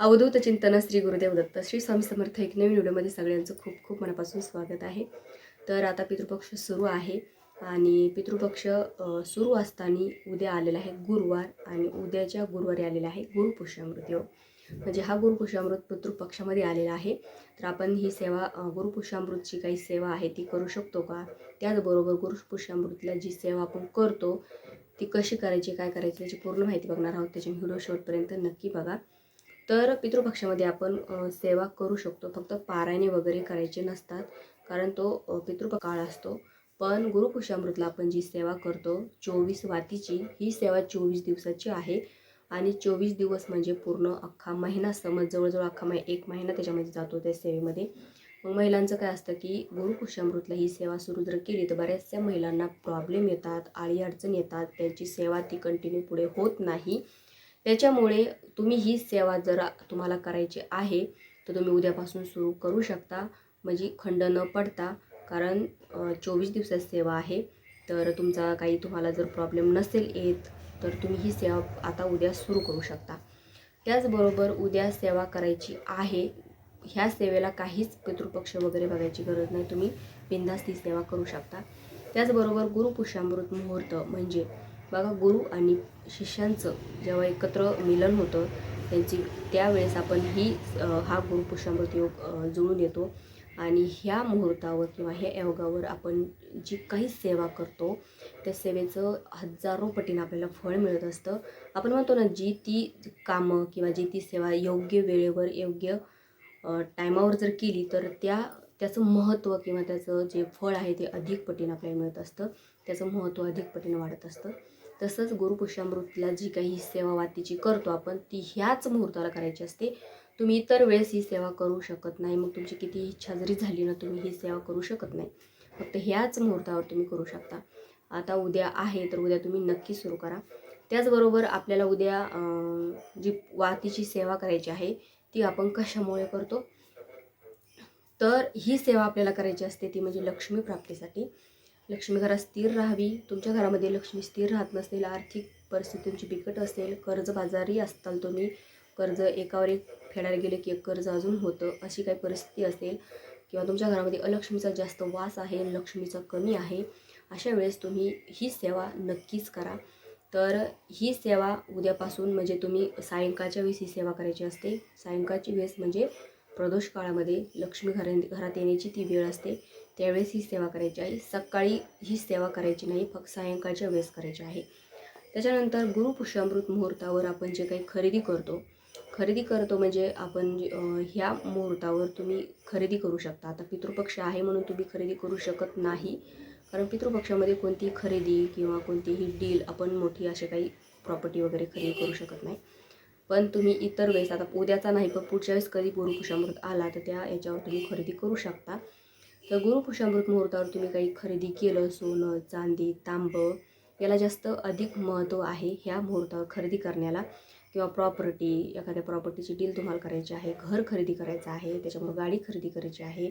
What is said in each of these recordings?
अवधूत चिंतन श्री गुरुदेव दत्त. श्री स्वामी समर्थ एक नवीन व्हिडिओमध्ये सगळ्यांचं खूप खूप मनापासून स्वागत आहे. तर आता पितृपक्ष सुरू आहे आणि पितृपक्ष सुरू असताना उद्या आलेला आहे गुरुवार आणि उद्याच्या गुरुवारी आलेला आहे गुरुपुष्यामृत. योग म्हणजे हा गुरुपुष्यामृत पितृपक्षामध्ये आलेला आहे. तर आपण ही सेवा गुरुपुष्यामृतची काही सेवा आहे ती करू शकतो का? त्याचबरोबर गुरुपुष्यामृतला जी सेवा आपण करतो ती कशी करायची काय करायची त्याची पूर्ण माहिती बघणार आहोत. त्याच्या व्हिडिओ शेवटपर्यंत नक्की बघा. तर पितृपक्षामध्ये आपण सेवा करू शकतो. फक्त पारायणे वगैरे करायचे नसतात कारण तो पितृप काळ असतो. पण गुरुपुष्यामृतला आपण जी सेवा करतो चोवीस वातीची ही सेवा चोवीस दिवसाची आहे. आणि चोवीस दिवस म्हणजे पूर्ण अख्खा महिना समज जवळजवळ अख्खा मै एक महिना त्याच्यामध्ये जातो त्या सेवेमध्ये. मग महिलांचं काय असतं की गुरुपुष्यामृतला ही सेवा सुरू जर केली तर बऱ्याचशा महिलांना प्रॉब्लेम येतात आळी अडचण येतात त्यांची सेवा ती कंटिन्यू पुढे होत नाही. त्याच्यामुळे तुम्ही ही सेवा जर तुम्हाला करायची आहे तर तुम्ही उद्यापासून सुरू करू शकता. म्हणजे खंड न पडता कारण चोवीस दिवसाची सेवा आहे. तर तुमचा काही तुम्हाला जर प्रॉब्लेम नसेल येत तर तुम्ही ही सेवा आता उद्या सुरू करू शकता. त्याचबरोबर उद्या सेवा करायची आहे ह्या सेवेला काहीच पितृपक्ष वगैरे बघायची गरज नाही. तुम्ही बिंदास्त ती सेवा करू शकता. त्याचबरोबर गुरुपुष्यामृत मुहूर्त म्हणजे बघा गुरु आणि शिष्यांचं जेव्हा एकत्र मिलन होतं त्यांची त्यावेळेस आपण ही हा गुरुपुष्यामृत योग जुळून येतो. आणि ह्या मुहूर्तावर किंवा ह्या योगावर आपण जी काही सेवा करतो त्या सेवेचं हजारो पटीनं आपल्याला फळ मिळत असतं. आपण म्हणतो ना जी ती कामं किंवा जी ती सेवा योग्य वेळेवर योग्य टायमावर जर केली तर त्या त्याचं महत्त्व किंवा त्याचं जे फळ आहे ते अधिक पटीनं आपल्याला मिळत असतं. त्याचं महत्त्व अधिक पटीनं वाढत असतं. तसंच गुरुपुष्यामृतला जी काही सेवा वातीची करतो आपण ती ह्याच मुहूर्ताला करायची असते. तुम्ही इतर वेळेस ही सेवा करू शकत नाही मग तुमची किती इच्छा जरी झाली ना तुम्ही ही सेवा करू शकत नाही. फक्त ह्याच मुहूर्तावर तुम्ही करू शकता. आता उद्या आहे तर उद्या तुम्ही नक्की सुरू करा. त्याचबरोबर आपल्याला उद्या जी वातीची सेवा करायची आहे ती आपण कशामुळे करतो? तर ही सेवा आपल्याला करायची असते ती म्हणजे लक्ष्मी प्राप्तीसाठी. लक्ष्मी घरात स्थिर राहावी. तुमच्या घरामध्ये लक्ष्मी स्थिर राहत नसेल आर्थिक परिस्थिती तुमची बिकट असेल कर्जबाजारी असताल तुम्ही. कर्ज एकावर एक फेडायला गेले की एक कर्ज अजून होतं. अशी काही परिस्थिती असेल किंवा तुमच्या घरामध्ये अलक्ष्मीचा जास्त वास आहे लक्ष्मीचा कमी आहे अशा वेळेस तुम्ही ही सेवा नक्कीच करा. तर ही सेवा उद्यापासून म्हणजे तुम्ही सायंकाळच्या वेळेस ही सेवा करायची असते. सायंकाळची वेळेस म्हणजे प्रदोष काळामध्ये लक्ष्मी घरा घरात येण्याची ती वेळ असते. त्यावेळेस ही सेवा करायची आहे. सकाळी ही सेवा करायची नाही फक्त सायंकाळच्या वेळेस करायची आहे. त्याच्यानंतर गुरुपुष्यामृत मुहूर्तावर आपण जे काही खरेदी करतो खरेदी करतो म्हणजे आपण जे, ह्या मुहूर्तावर तुम्ही खरेदी करू शकता. आता पितृपक्ष आहे म्हणून तुम्ही खरेदी करू शकत नाही. कारण पितृपक्षामध्ये कोणतीही खरेदी किंवा कोणतीही डील आपण मोठी असे काही प्रॉपर्टी वगैरे खरेदी करू शकत नाही. पण तुम्ही इतर वेळेस आता उद्याचा नाही पण पुढच्या वेळेस कधी गुरुपुषामृत आला तर त्या याच्यावर तुम्ही खरेदी करू शकता. तर गुरुपुषामृत मुहूर्तावर तुम्ही काही खरेदी केलं सोनं चांदी तांबं याला जास्त अधिक महत्त्व आहे ह्या मुहूर्तावर खरेदी करण्याला. किंवा प्रॉपर्टी एखाद्या प्रॉपर्टीची डील तुम्हाला करायची आहे घर खरेदी करायचं आहे त्याच्यामुळे गाडी खरेदी करायची आहे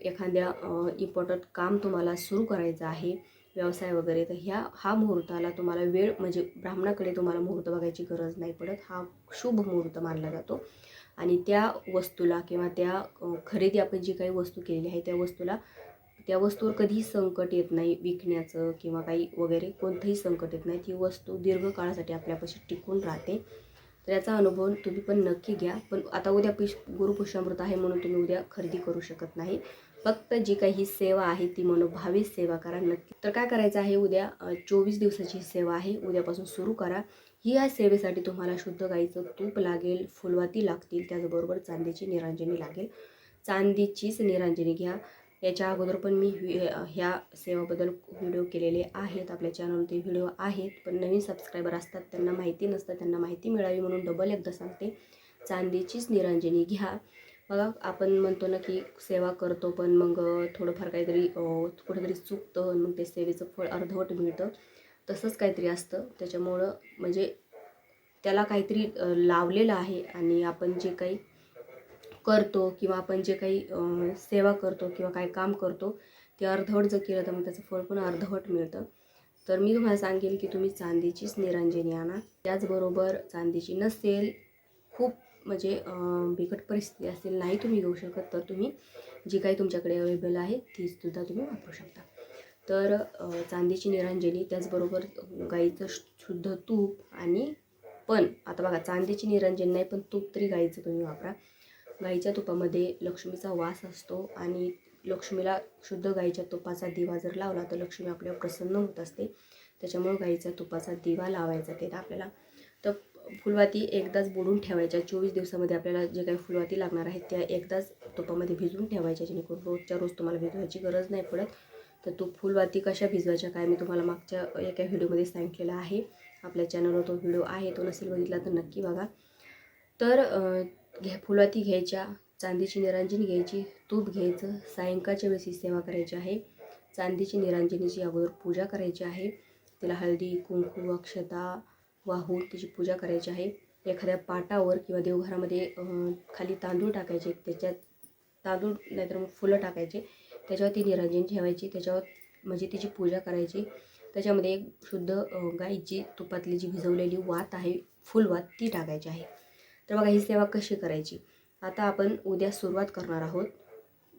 एखाद्या इम्पॉर्टंट काम तुम्हाला सुरू करायचं आहे व्यवसाय वगैरे तर ह्या हा मुहूर्ताला तुम्हाला वेळ म्हणजे ब्राह्मणाकडे तुम्हाला मुहूर्त बघायची गरज नाही पडत. हा शुभ मुहूर्त मानला जातो. आणि त्या वस्तूला किंवा त्या खरेदी आपण जी काही वस्तू केलेली आहे त्या वस्तूला त्या वस्तूवर कधीही संकट येत नाही विकण्याचं किंवा काही वगैरे कोणतंही संकट येत नाही. ती वस्तू दीर्घकाळासाठी आपल्यापाशी टिकून राहते. तर याचा अनुभव तुम्ही पण नक्की घ्या. पण आता उद्या पिश गुरुपुष्यामृत आहे म्हणून तुम्ही उद्या खरेदी करू शकत नाही. फक्त जी काही ही सेवा आहे ती मनोभावी सेवा करा नक्की. तर काय करायचं आहे उद्या? चोवीस दिवसाची सेवा आहे. उद्यापासून सुरू करा. या सेवेसाठी तुम्हाला शुद्ध गाईचं तूप लागेल फुलवाती लागतील त्याचबरोबर चांदीची निरांजनी लागेल. चांदीचीच निरांजनी घ्या. याच्या अगोदर पण मी ह्या सेवाबद्दल व्हिडिओ केलेले आहेत. आपल्या चॅनलवरती व्हिडिओ आहेत. पण नवीन सबस्क्रायबर असतात त्यांना माहिती नसतं त्यांना माहिती मिळावी म्हणून डबल एकदा सांगते. चांदीचीच निरांजनी घ्या. बघा आपण म्हणतो ना की सेवा करतो पण मग थोडंफार काहीतरी कुठेतरी चुकतं मग ते सेवेचं फळ अर्धवट मिळतं. तसंच काहीतरी असतं. त्याच्यामुळं म्हणजे त्याला काहीतरी लावलेलं आहे आणि आपण जे काही करतो किंवा आपण जे काही सेवा करतो किंवा काही काम करतो ते अर्धवट जर केलं तर मग त्याचं फळ पण अर्धवट मिळतं. तर मी तुम्हाला सांगेल की तुम्ही चांदीचीच निरांजनी आणा. त्याचबरोबर चांदीची नसेल खूप म्हणजे बिकट परिस्थिती असेल नाही तुम्ही घेऊ शकत तर तुम्ही जी काही तुमच्याकडे अवेलेबल आहे तीसुद्धा तुम्ही वापरू शकता. तर चांदीची निरांजली त्याचबरोबर गाईचं शु- शुद्ध तूप आणि पण आता बघा चांदीची निरांजली नाही पण तूप तरी गाईचं तुम्ही वापरा. गाईच्या तुपामध्ये लक्ष्मीचा वास असतो आणि लक्ष्मीला शुद्ध गाईच्या तुपाचा दिवा जर लावला तर लक्ष्मी आपल्यावर प्रसन्न होत असते. त्याच्यामुळं गाईच्या तुपाचा दिवा लावायचा ते आपल्याला. तर फुलवाती एकदाच बुडून ठेवायच्या. चोवीस दिवसामध्ये आपल्याला जे काही फुलवाती लागणार आहेत त्या एकदाच तुपामध्ये भिजवून ठेवायच्या जेणेकरून रोजच्या रोज तुम्हाला भिजवायची गरज नाही पडत. तर तो फुलवाती कशा भिजवायच्या काय मी तुम्हाला मागच्या एका व्हिडिओमध्ये सांगितलेला आहे. आपल्या चॅनलवर तो व्हिडिओ आहे तो नसेल बघितला तर नक्की बघा. तर घ्या फुलवाती घ्यायच्या चांदीची निरांजनी घ्यायची तूप घ्यायचं सायंकाळच्या वेळेस ही सेवा करायची आहे. चांदीची निरांजनीची अगोदर पूजा करायची आहे. तिला हळदी कुंकू अक्षता वाहून तिची पूजा करायची आहे. एखाद्या पाटावर किंवा देवघरामध्ये खाली तांदूळ टाकायचे त्याच्यात तांदूळ नाहीतर मग फुलं टाकायचे. त्याच्यावर ती निरांजन ठेवायची. त्याच्यावर म्हणजे तिची पूजा करायची. त्याच्यामध्ये एक शुद्ध गाईची तुपातली जी भिजवलेली वात आहे फुलवात ती टाकायची आहे. तर बघा ही सेवा कशी करायची? आता आपण उद्या सुरुवात करणार आहोत.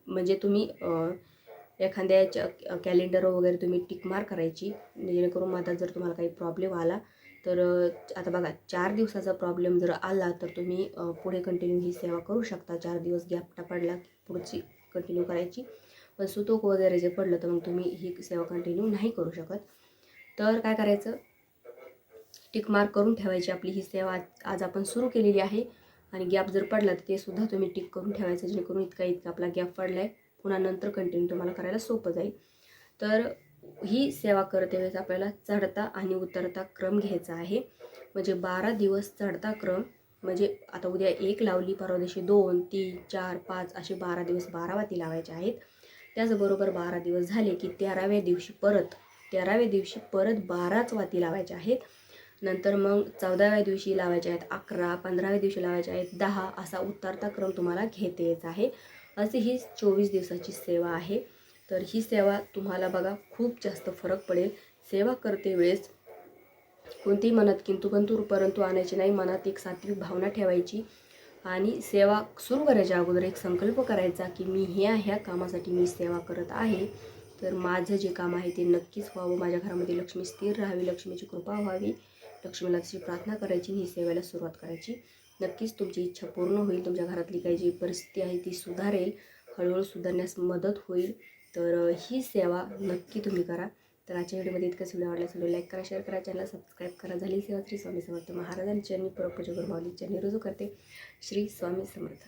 म्हणजे तुम्ही अं, एखाद्याच्या कॅलेंडर वगैरे तुम्ही टिकमार करायची. जेणेकरून माझा जर तुम्हाला काही प्रॉब्लेम आला तर आता बघा चार दिवसाचा प्रॉब्लेम जर आला तर तुम्ही पुढे कंटिन्यू ही सेवा करू शकता. चार दिवस गॅप पडला पुढची कंटिन्यू करायची. पण सुतोक वगैरे जे पडलं तर मग तुम्ही ही सेवा कंटिन्यू नाही करू शकत. तर काय करायचं? टिकमार्क करून ठेवायची आपली ही सेवा. आज- आज आपण सुरू केलेली आहे आणि गॅप जर पडला तर ते सुद्धा तुम्ही टिक करून ठेवायचं. जेणेकरून इतका इतका आपला गॅप पडला आहे पुन्हा नंतर कंटिन्यू तुम्हाला करायला सोपं जाईल. तर ही सेवा करते वेळेस आपल्याला चढता आणि उतरता क्रम घ्यायचा आहे. म्हणजे बारा दिवस चढता क्रम म्हणजे आता उद्या एक लावली परवा दिवशी दोन तीन चार पाच असे बारा दिवस बारा वाती लावायचे आहेत. त्याचबरोबर बारा दिवस झाले की तेराव्या दिवशी परत तेराव्या दिवशी परत बाराच वाती लावायच्या आहेत. नंतर मग चौदाव्या दिवशी लावायचे आहेत अकरा पंधराव्या दिवशी लावायचे आहेत दहा असा उतरता क्रम तुम्हाला घेता यायचा आहे. अशी ही चोवीस दिवसाची सेवा आहे. तर ही सेवा तुम्हाला बघा खूप जास्त फरक पडेल. सेवा करते वेळेस कोणतीही मनात किंतु कंतू परंतु आणायची नाही मनात एक सात्विक भावना ठेवायची आणि सेवा सुरू करायच्या अगोदर एक संकल्प करायचा की मी ह्या ह्या कामासाठी मी सेवा करत आहे. तर माझं जे काम आहे ते नक्कीच व्हावं. माझ्या घरामध्ये लक्ष्मी स्थिर राहावी लक्ष्मीची कृपा व्हावी. लक्ष्मीला तशी प्रार्थना करायची ही सेवेला सुरुवात करायची. नक्कीच तुमची इच्छा पूर्ण होईल. तुमच्या घरातली काही जी परिस्थिती आहे ती सुधारेल. हळूहळू सुधारण्यास मदत होईल. तर ही सेवा नक्की तुम्ही करा. तर आजच्या व्हिडिओमध्ये इतकंच. व्हिडिओ आवडला असेल लाईक करा शेअर करा चॅनल सबस्क्राईब करा. झाली सेवा श्री स्वामी समर्थ. महाराजांच्यांनी आणि परपूजा गुरुमावलीची करते. श्री स्वामी समर्थ.